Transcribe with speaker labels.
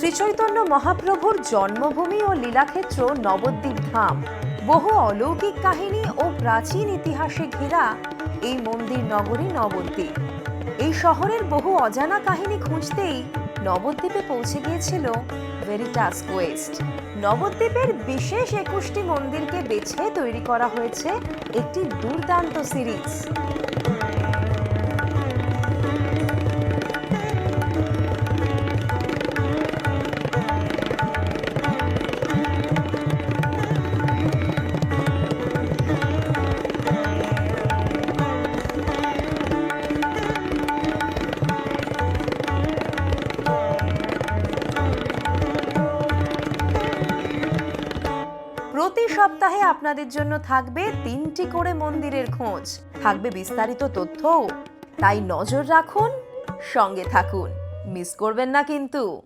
Speaker 1: শ্রীচৈতন্য মহাপ্রভুর জন্মভূমি ও লীলাক্ষেত্র নবদ্বীপ ধাম। বহু অলৌকিক কাহিনী ও প্রাচীন ইতিহাসে ঘেরা এই মন্দির নগরী নবদ্বীপ। এই শহরের বহু অজানা কাহিনী খুঁজতেই নবদ্বীপে পৌঁছে গিয়েছিল ভেরিটাস কোয়েস্ট নবদ্বীপের বিশেষ একুশটি মন্দিরকে বেছে তৈরি করা হয়েছে একটি দুর্দান্ত সিরিজ। প্রতি সপ্তাহে আপনাদের জন্য থাকবে তিনটি করে মন্দিরের খোঁজ। থাকবে বিস্তারিত তথ্য তাই নজর রাখুন, সঙ্গে থাকুন। মিস করবেন না কিন্তু।